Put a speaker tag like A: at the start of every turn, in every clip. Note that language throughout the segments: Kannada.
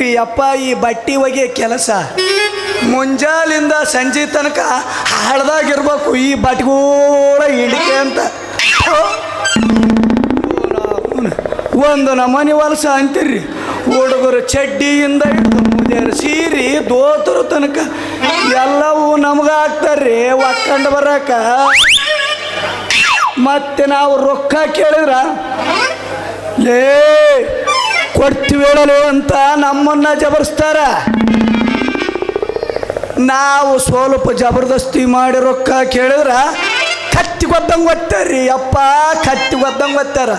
A: ಸಾಕಾಗಿ ಅಪ್ಪ ಈ ಬಟ್ಟಿ ಒಗೆ ಕೆಲಸ ಮುಂಜಾಲಿಂದ ಸಂಜೆ ತನಕ ಹಳದಾಗಿರ್ಬೇಕು ಈ ಬಟ್ಗೋಳ ಇಳಿಕೆ ಅಂತ. ಒಂದು ನಮನಿ ವಲಸ ಅಂತೀರಿ. ಹುಡುಗರು ಚಡ್ಡಿಯಿಂದ ಹಿಡಿದು ಮುದಿಯರು ಸೀರಿ, ದೋತರು ತನಕ ಎಲ್ಲವೂ ನಮ್ಗೆ ಹಾಕ್ತಾರ್ರಿ ಒಕ್ಕಂಡು ಬರಾಕ. ಮತ್ತೆ ನಾವು ರೊಕ್ಕ ಕೇಳಿದ್ರ, ಲೇ ಕೊಡ್ತೀವೇಳಲು ಅಂತ ನಮ್ಮನ್ನ ಜಬರಿಸ್ತಾರ. ನಾವು ಸ್ವಲ್ಪ ಜಬರ್ದಸ್ತಿ ಮಾಡಿ ರೊಕ್ಕ ಕೇಳಿದ್ರ ಕತ್ತಿ ಗೊತ್ತಂಗೆ ಗೊತ್ತಾರ್ರಿ ಅಪ್ಪ, ಕತ್ತಿ ಗೊತ್ತಂಗೆ ಗೊತ್ತಾರ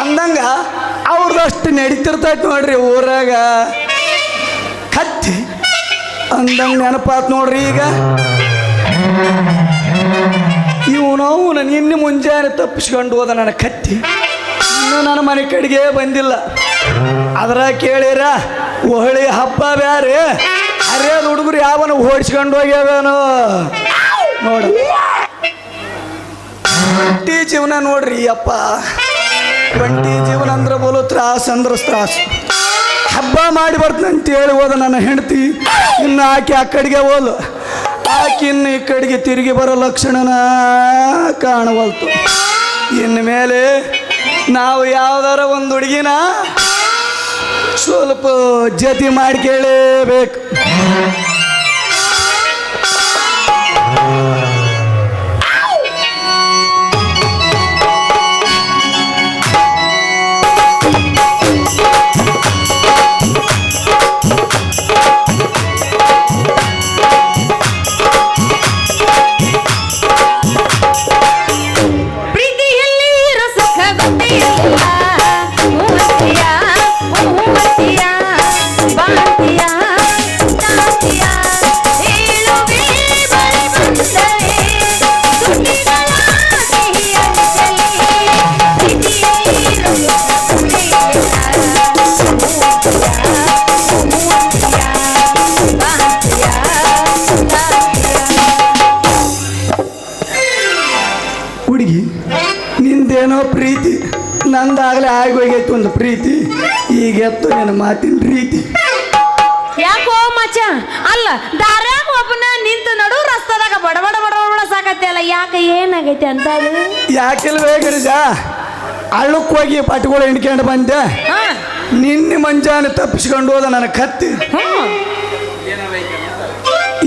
A: ಅಂದಂಗ ಅವ್ರದಷ್ಟು ನಡೀತಿರ್ತೈತೆ ನೋಡ್ರಿ ಊರಾಗ. ಕತ್ತಿ ಅಂದಂಗೆ ನೆನಪಾತ್ ನೋಡ್ರಿ ಈಗ. ಇವನು ಅವನು ನಿನ್ನೆ ಮುಂಜಾನೆ ತಪ್ಪಿಸ್ಕೊಂಡು ಹೋದ ನನ್ನ ಕತ್ತಿ. ಇನ್ನು ನನ್ನ ಮನೆ ಕಡೆಗೆ ಬಂದಿಲ್ಲ. ಅದರ ಕೇಳಿರ ಹೊಳಿ ಹಬ್ಬ ಬ್ಯಾರೆ. ಹರಿಯದ ಹುಡುಗರು ಯಾವನ ಓಡಿಸ್ಕೊಂಡು ಹೋಗ್ಯಾವೇನೋ? ನೋಡ. ಒಂಟಿ ಜೀವನ ನೋಡ್ರಿ ಅಪ್ಪ. ಒಂಟಿ ಜೀವನ ಅಂದ್ರೆ ಬೋಲು ತ್ರಾಸ ಅಂದ್ರೆ ತ್ರಾಸ. ಹಬ್ಬ ಮಾಡಿ ಬರ್ತೀನಿ ಅಂತ ಹೇಳಿ ಹೋದ ನನ್ನ ಹೆಂಡತಿ. ಇನ್ನು ಆಕೆ ಆ ಕಡೆಗೆ ಹೋಲು ಆಕೆ ಇನ್ನು ಈ ಕಡೆಗೆ ತಿರುಗಿ ಬರೋ ಲಕ್ಷಣನ ಕಾಣವಲ್ತು. ಇನ್ನು ಮೇಲೆ ನಾವು ಯಾವ್ದಾರ ಒಂದು ಹುಡುಗಿನ ಸ್ವಲ್ಪ ಜತಿ ಮಾಡಿ ಹುಡುಗಿ ನಿಂದೇನೋ ಪ್ರೀತಿ. ನಂದಾಗಲೇ ಆಗೋಗೈತೆ ಒಂದು ಪ್ರೀತಿ. ಈಗ ಎತ್ತು ನಿನ್ನ ಮಾತಿನ ರೀತಿ.
B: ಯಾಕೋ ಮಚ್ಚ? ಅಲ್ಲ ದಾರ್ಯಾಗ ಒಬ್ಬನ ನಿಂತು ನಡು ರಸ್ತಾದಾಗ ಬಡಬಡ ಬಡ ಬಡ ಬಡ ಸಾಕತ್ತೆ ಅಲ್ಲ ಯಾಕೆ ಏನಾಗೈತೆ ಅಂತ ಅದು?
A: ಯಾಕಿಲ್ವೇ ಗಿರಿಜ? ಅಳ್ಳಕ್ಕೆ ಹೋಗಿ ಪಟ್ಗಳು ಹಿಂಡ್ಕೊಂಡು ಬಂದೆ. ನಿನ್ನೆ ಮಂಜಾನೆ ತಪ್ಪಿಸ್ಕೊಂಡು ಹೋದ ನನ್ನ ಕತ್ತಿ.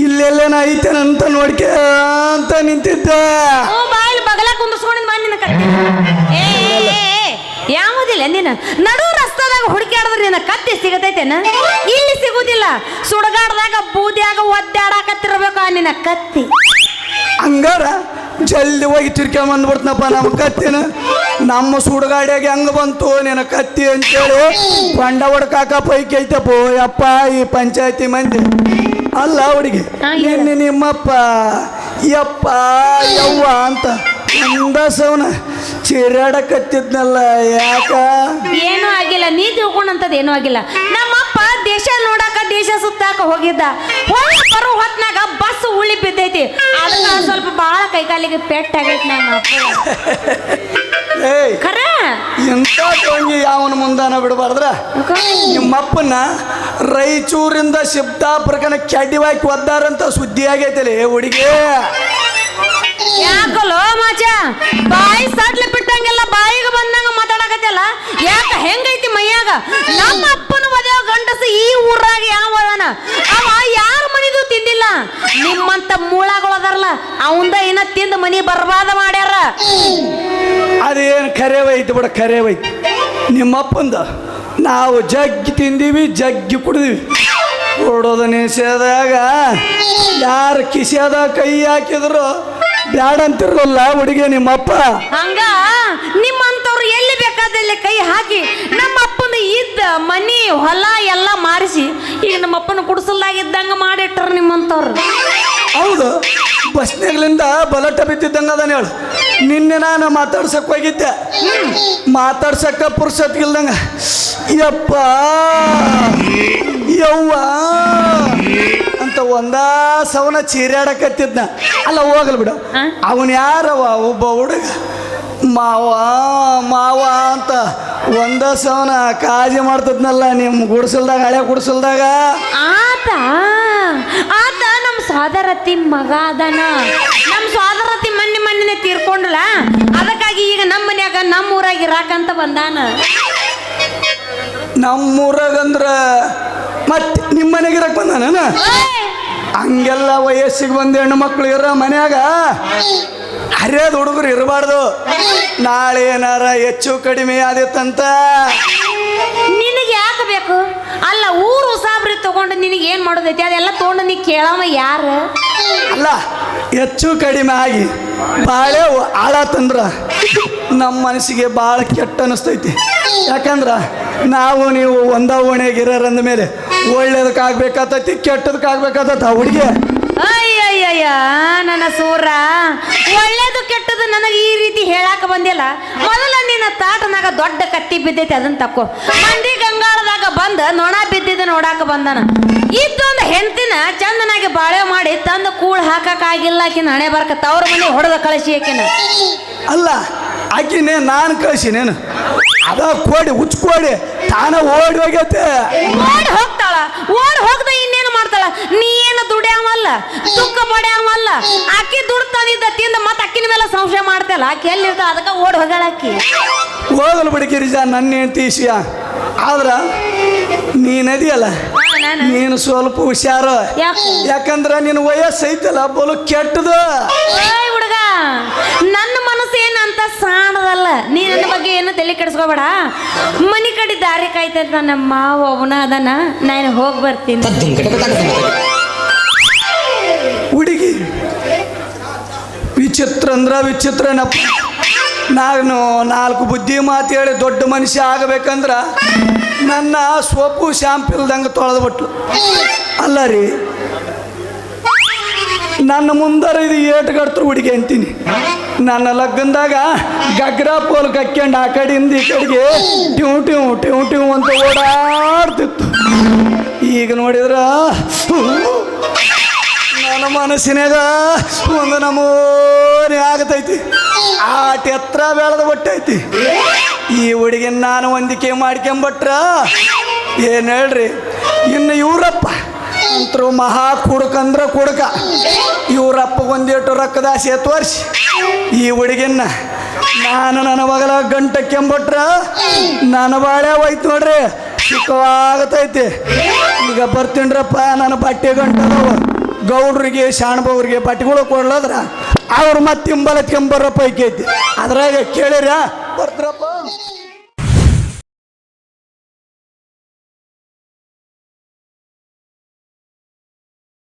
A: ಇಲ್ಲೆಲ್ಲೇನ ಅಂತ ನೋಡ್ಕೆ ಅಂತ ನಿಂತಿದ್ದೆ.
B: ಏ ಯಾವುದಿಲ್ಲ ನೀನ? ನಡು ರಸ್ತಾದಾಗ ಹುಡುಕ್ಯಾಡಿದ್ರೆ ನಿನ್ನ ಕತ್ತಿ ಸಿಗತೈತೇನ ಇಲ್ಲಿ ಸಿಗುದಿಲ್ಲ. ಸುಡಗಾಡ್ದಾಗ ಬೂದಿಯಾಗ ಒದ್ದಾಡಕತ್ತಿರ್ಬೇಕು ಆ ನಿನ್ನ ಕತ್ತಿ.
A: ಹಂಗಾರ ಜಲ್ದಿ ಹೋಗಿ ತಿರ್ಕೊಂಬಂದ್ಬಿಡ್ತನಪ್ಪ ನಮ್ಮ ಕತ್ತಿನ. ನಮ್ಮ ಸುಡುಗಾಡಿಯಾಗ ಹೆಂಗ ಬಂತು ನಿನ್ನ ಕತ್ತಿ ಅಂತೇಳಿ ಬಂಡ ಹೊಡ್ಕಾಕ ಪೈಕಿ ಐತಪ್ಪ ಯಪ್ಪ ಈ ಪಂಚಾಯತಿ ಮಂದಿ. ಅಲ್ಲ ಹುಡುಗಿ. ನಿನ್ನೆ ನಿಮ್ಮಪ್ಪ ಯಪ್ಪ ಯವ್ವ ಅಂತ ಒಂದ ಸವನ ಚಿರಾಡಕತ್ತಿದ್ನಲ್ಲ ಯಾಕ?
B: ಏನೂ ಆಗಿಲ್ಲ ನೀ ತಿಳ್ಕೊಂಡಂತದ್ ಏನು ಆಗಿಲ್ಲ. ನಮ್ಮಪ್ಪ ದೇಶ ನೋಡಾಕ ದೇಶ ಸುತ್ತಾಕ ಹೋಗಿದ್ದ. ಹೋಗಿ ಬರೋ ಹೊತ್ನಾಗ ಬಸ್ ಉಳಿ ಬಿದ್ದೈತಿ. ಅದನ್ನ ಸ್ವಲ್ಪ ಬಹಳ ಕೈಕಾಲಿಗೆ ಪೆಟ್ಟಾಗೈತಿ ನಮ್ಮ
A: ಏಯ್
B: ಖರೆ?
A: ಇಂಥ ಟೊಂಗಿ ಯಾವನ ಮುಂದಾನ ಬಿಡಬಾರ್ದ್ರ? ನಿಮ್ಮಪ್ಪನ ರಾಯಚೂರಿಂದ ಶಿಬ್ದಾಪುರಕನ ಕಡ್ಡಿವಾಗಿ ಒದ್ದಾರಂತ ಸುದ್ದಿ ಆಗೈತಲೇ ಹುಡುಗಿ.
B: ಯಾಕಲ್ಲೋ ಮಾಚ? ಬಾಯಿ ಸಡ್ಲ ಬಿಟ್ಟಂಗೆಲ್ಲ ಬಾಯಿಗೆ ಬಂದಂಗ ಮಾತಾಡಕತ್ತಲ್ಲ? ಯಾಕ ಹೆಂಗೈತಿ ಮೈಯಾಗ? ನಮ್ಮ ಅಪ್ಪನ ಮದುವೆ ಗಂಡಸ ಈ ಊರಾಗ ಯಾವ ಅದಾನ? ಅವ ಯಾರ ಮನಿದು ತಿಂದಿಲ್ಲ? ನಿಮ್ಮಂತ ಮೂಳಗಳು ಅದಾರಲ್ಲ, ಅವಂದ ಏನ ತಿಂದ ಮನಿ ಬರ್ಬಾದ ಮಾಡ್ಯಾರ.
A: ಅದೇನು ಕರೆವೈತಿ ಬಿಡ, ಕರೆವೈತಿ. ನಿಮ್ಮಪ್ಪಂದ ನಾವು ಜಗ್ಗಿ ತಿಂದೀವಿ, ಜಗ್ಗಿ ಕುಡಿದೀವಿ. ಕೊಡೋದು ನಿಷೇಧಾಗ ಯಾರು ಕಿಸಿಯಾದ ಕೈ ಹಾಕಿದ್ರು ಬ್ಯಾಡ ಅಂತಿರಲ್ಲ ಹುಡುಗಿ ನಿಮ್ಮಪ್ಪ.
B: ಹಂಗ? ನಿಮ್ಮಂತವ್ರು ಎಲ್ಲಿ ಬೇಕಾದಲ್ಲಿ ಕೈ ಹಾಕಿ ನಮ್ಮ ಅಪ್ಪನ ಇದ್ದ ಮನಿ ಹೊಲ ಎಲ್ಲ ಮಾರಿಸಿ ಈಗ ನಮ್ಮ ಅಪ್ಪನ ಕುಡಿಸಲಾಗಿದ್ದಂಗ ಮಾಡಿಟ್ರ ನಿಮ್ಮಂತವ್ರು.
A: ಹೌದು ಬಸ್ನಾಗ್ಲಿಂದ ಬಲಟ ಬಿದ್ದಿದ್ದಂಗ ಅದಾನ ಹೇಳು. ನಿನ್ನೆ ನಾನು ಮಾತಾಡ್ಸಕ್ ಹೋಗಿದ್ದೆ. ಮಾತಾಡ್ಸಕ್ಕ ಪುರ್ಸತ್ಗಿಲ್ದಂಗ ಯಪ್ಪ ಯವ್ವ. ಅಂತ ಒಂದ ಸವನ ಚೀರಾಡಕತ್ತಿದ್ನ ಅಲ್ಲ ಹೋಗಲ್ ಬಿಡು? ಅವನ್ ಯಾರವ ಒಬ್ಬ ಹುಡುಗ. ಮಾವ ಮಾವ ಅಂತ ಒಂದ ಸವನ ಕಾಜಿ ಮಾಡ್ತದ್ನಲ್ಲ ನಿಮ್ಮ ಗುಡಿಸಲ್ದಾಗ ಹಳೆ ಗುಡಿಸಲ್ದಾಗ.
B: ಆತ ಆತ ನಮ್ಮ ಸೋದರತಿ ಮಗ ಅದನ. ನಮ್ಮ ಸೋದರತಿ ಮನ್ನಿ ಮನ್ನಿನೇ ತೀರ್ಕೊಂಡ್ಲ. ಅದಕ್ಕಾಗಿ ಈಗ ನಮ್ಮ ಮನ್ಯಾಗ ನಮ್ಮ ಊರಾಗ ಇರಾಕಂತ ಬಂದಾನ.
A: ನಮ್ಮೂರಾಗಂದ್ರ ಮತ್ತೆ ನಿಮ್ಮ ಮನೆಗೆ ಇರಕ್ ಬಂದಾನ ಹಂಗೆಲ್ಲ ವಯಸ್ಸಿಗೆ ಬಂದ ಹೆಣ್ಣು ಮಕ್ಳು ಇರೋ ಮನ್ಯಾಗ? ಹರಿಯೋದು ಹುಡುಗರು ಇರಬಾರ್ದು. ನಾಳೆ ಏನಾರ ಹೆಚ್ಚು ಕಡಿಮೆ ಆದಿತ್ತಂತ?
B: ನಿನಗೆ ಯಾಕೆ ಬೇಕು? ಅಲ್ಲ ಊರು ಉಸಾಬ್ರಿ ತಗೊಂಡು ನಿನಗೆ ಏನು ಮಾಡೋದೈತಿ? ಅದೆಲ್ಲ ತಗೊಂಡು ನೀ ಕೇಳವ ಯಾರು?
A: ಅಲ್ಲ ಹೆಚ್ಚು ಕಡಿಮೆ ಆಗಿ ಬಾಳೆ ತಂದ್ರ ನಮ್ಮ ಮನಸ್ಸಿಗೆ ಭಾಳ ಕೆಟ್ಟ ಅನಿಸ್ತೈತಿ. ಯಾಕಂದ್ರ ನಾವು ನೀವು ಒಂದ ಓಣೆಗೆ ಇರೋರಂದ ಮೇಲೆ ಒಳ್ಳೇದಕ್ಕಾಗ್ಬೇಕಾತೈತಿ ಕೆಟ್ಟದಕ್ಕಾಗ್ಬೇಕಾತೈತಿ ಆ ಹುಡುಗಿ.
B: ಅಯ್ಯಯ್ಯಯ್ಯ ನನ್ನ ಸೂರ. ಒಳ್ಳೇದು ಕೆಟ್ಟದು ನನಗೆ ಈ ರೀತಿ ಹೇಳಾಕ ಬಂದಿಲ್ಲ. ಮೊದಲ ನಿನ್ನ ತಾಟನಾಗ ದೊಡ್ಡ ಕತ್ತಿ ಬಿದ್ದೈತಿ ಅದನ್ನ ತಕ್ಕೋ. ಮಂದಿ ಗಂಗಾಳದಾಗ ಬಂದ ನೊಣ ಬಿದ್ದಿದ್ದು ನೋಡಾಕ ಬಂದನ. ಇದ್ದೊಂದು ಹೆಂಡತಿನ ಚಂದನಾಗಿ ಬಾಳೆ ಮಾಡಿ ತಂದು ಕೂಳ್ ಹಾಕಕ್ಕಾಗಿಲ್ಲ ಆಕಿನ ಹಣೆ ಬರ್ಕ ತವ್ರ ಮನೆ ಹೊಡೆದ ಕಳಿಸಿ ಆಕಿನ.
A: ಅಲ್ಲ ಆಕಿನೇ ನಾನು ಕಳಿಸಿನೇನು. ಅದ ಕೋಡಿ ಉಚ್ಚ ಕೋಡಿ ತಾನ ಓಡಿ ಹೋಗೈತೆ
B: ಓಡಿ ಹೋಗ್ದ ಇನ್ನೇನು ಮಾಡ್ತಾಳ? ನೀ ಏನು ದುಡ್ಯಾವಲ್ಲ ದುಃಖ ಪಡ್ಯಾವಲ್ಲ ಅಕ್ಕಿ ದುಡ್ಡು ತಂದಿದ್ದ ತಿಂದ ಮತ್ತೆ ಅಕ್ಕಿನ ಮೇಲೆ ಸಂಶಯ ಮಾಡ್ತಲ್ಲ ಆಕಿ ಎಲ್ಲಿರ್ತಾಳ ಅದಕ್ಕೆ ಓಡಿ ಹೋಗ್ಯಾಳ ಆಕಿ.
A: ಹೋಗಲು ಬಿಡಕಿ ಗಿರಿಜ ನನ್ನ ಹೆಂಡತಿ ವಿಷಯ. ಆದ್ರ ನೀನದಿಯಲ್ಲ
B: ಅದಿಯಲ್ಲ ನೀನು?
A: ಸ್ವಲ್ಪ ಹುಷಾರು.
B: ಯಾಕೆ?
A: ಯಾಕಂದ್ರ ನಿನ್ನ ವಯಸ್ಸು ಐತಲ್ಲ ಬಲು ಕೆಟ್ಟದು
B: ಏಯ್ ಹುಡುಗ ನನ್ನ ಮನಸ್ಸು ಏನಂತ ಸಾಣದಲ್ಲ ನೀ ನನ್ನ ಬಗ್ಗೆ ಏನು ತಲೆ ಕೆಡಿಸ್ಕೋಬೇಡ. ಮನಿ ಕಡೆ ದಾರಿ ಕಾಯ್ತೈತೆ ನಮ್ಮ ಮಾವ ಅವನ ಅದನ್ನ ನಾನು ಹೋಗಿ ಬರ್ತೀನಿ.
A: ಹುಡುಗಿ ವಿಚಿತ್ರ ಅಂದ್ರ ವಿಚಿತ್ರನಪ್ಪ. ನಾನು ನಾಲ್ಕು ಬುದ್ಧಿ ಮಾತು ಹೇಳಿ ದೊಡ್ಡ ಮನುಷ್ಯ ಆಗಬೇಕಂದ್ರ ನನ್ನ ಸೊಪ್ಪು ಶಾಂಪಿಲ್ದಂಗೆ ತೊಳೆದ್ಬಿಟ್ಲು. ಅಲ್ಲ ರೀ ನನ್ನ ಮುಂದರ ಇದು ಏಟು ಗಡ್ತರು ಹುಡುಗಿ ಅಂತೀನಿ. ನನ್ನ ಲಗ್ನದಾಗ ಗಗ್ರ ಪೋಲ್ ಕಕ್ಕೊಂಡು ಆ ಕಡೆಯಿಂದ ಈ ಕಡೆಗೆ ಟ್ಯೂ ಟ್ಯೂ ಟ್ಯೂ ಟ್ಯೂ ಅಂತ ಓಡಾಡ್ತಿತ್ತು. ಈಗ ನೋಡಿದ್ರ ನನ್ನ ಮನಸ್ಸಿನಾಗ ಒಂದು ನಮೂನೆ ಆಗತೈತಿ. ಆಟ ಎತ್ತರ ಬೆಳೆದ ಬಟ್ಟೈತಿ ಈ ಹುಡುಗಿನ ನಾನು ಹೊಂದಿಕೆ ಮಾಡ್ಕೊಂಬಟ್ರ, ಏನು ಹೇಳ್ರಿ, ಇನ್ನು ಇವರಪ್ಪ ಅಂತರು ಮಹಾ ಕುಡುಕಂದ್ರ ಕುಡುಕ. ಇವ್ರಪ್ಪ ಒಂದೇಟು ಎತ್ತು ತೋರಿಸಿ ಈ ಹುಡುಗಿನ ನಾನು ನನ್ನ ಮಗಲ ಗಂಟ ಕೆಂಬಟ್ರ ನನ್ನ ಬಾಳೆ ಹೋಯ್ತು ನೋಡ್ರಿ. ಸುಖವಾಗತೈತಿ ಈಗ ಬರ್ತೀನ್ರಪ್ಪ, ನನ್ನ ಬಟ್ಟೆ ಗಂಟದವ ಗೌಡ್ರಿಗೆ ಶಾಣಬವ್ರಿಗೆ ಬಟ್ಟೆಗಳು ಕೊಡ್ಲದ್ರ ಅವ್ರು ಮತ್ತೆ ತಿಂಬಲ ಕೆಂಬರ ಪೈಕಿ ಐತಿ. ಅದ್ರಾಗ ಕೇಳಿರ ಬರ್ತ್ರಪ್ಪ